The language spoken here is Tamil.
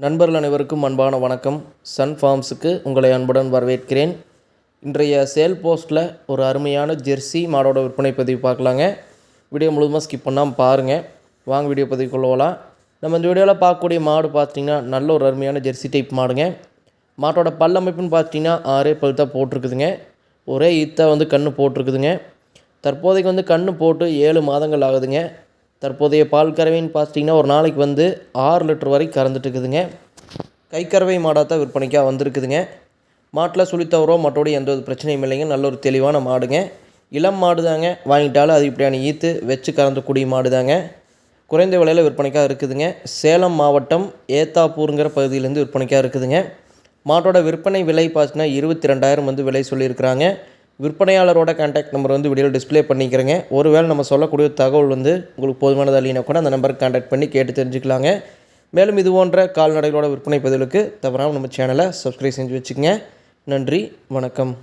நண்பர்கள் அனைவருக்கும் அன்பான வணக்கம். சன் ஃபார்ம்ஸுக்கு உங்களை அன்புடன் வரவேற்கிறேன். இன்றைய சேல் போஸ்ட்டில் ஒரு அருமையான ஜெர்சி மாடோட விற்பனை பதிவு பார்க்கலாங்க. வீடியோ முழுவதுமாக ஸ்கிப் பண்ணாமல் பாருங்கள் வாங்க வீடியோ பதிவு கொள்ளலாம் நம்ம இந்த வீடியோவில் பார்க்கக்கூடிய மாடு பார்த்தீங்கன்னா நல்ல ஒரு அருமையான ஜெர்சி டைப் மாடுங்க. மாட்டோட பல்லமைப்புன்னு பார்த்தீங்கன்னா ஆறே பல் தான் போட்டிருக்குதுங்க. ஒரே ஈத்தா வந்து கன்று போட்டிருக்குதுங்க. தற்போதைக்கு வந்து கன்று போட்டு ஏழு மாதங்கள் ஆகுதுங்க. தற்போதைய பால் கறவைன்னு பார்த்தீங்கன்னா ஒரு நாளைக்கு வந்து ஆறு லிட்டர் வரை கறந்துட்டு இருக்குதுங்க கறவை மாடாக தான் விற்பனைக்காக வந்திருக்குதுங்க. மாட்டில் சுழித்தவரோ தவறோ மற்றோட எந்த ஒரு பிரச்சனையும் இல்லைங்க. நல்ல ஒரு தெளிவான மாடுங்க. இளம் மாடு தாங்க வாங்கிட்டாலும் அது இப்படியான ஈத்து வச்சு கறந்தக்கூடிய மாடு தாங்க குறைந்த விலையில் விற்பனைக்காக இருக்குதுங்க. சேலம் மாவட்டம் ஏத்தாப்பூருங்கிற பகுதியிலேருந்து விற்பனைக்காக இருக்குதுங்க. மாட்டோட விற்பனை விலை பார்த்தீங்கன்னா இருபத்தி ரெண்டாயிரம் வந்து விலை சொல்லியிருக்கிறாங்க. விற்பனையாளரோட கான்டாக்ட் நம்பர் வந்து வீடியோவில் டிஸ்ப்ளே பண்ணிக்கிறேங்க. ஒருவேளை நம்ம சொல்லக்கூடிய தகவல் வந்து உங்களுக்கு போதுமானதாக இல்லைனா கூட அந்த நம்பருக்கு கான்டாக்ட் பண்ணி கேட்டு தெரிஞ்சுக்கலாங்க. மேலும் இது போன்ற கால்நடைகளோட விற்பனை பதிலுக்கு தவறாமல் நம்ம சேனலை சப்ஸ்கிரைப் செஞ்சு வச்சுக்கோங்க. நன்றி வணக்கம்.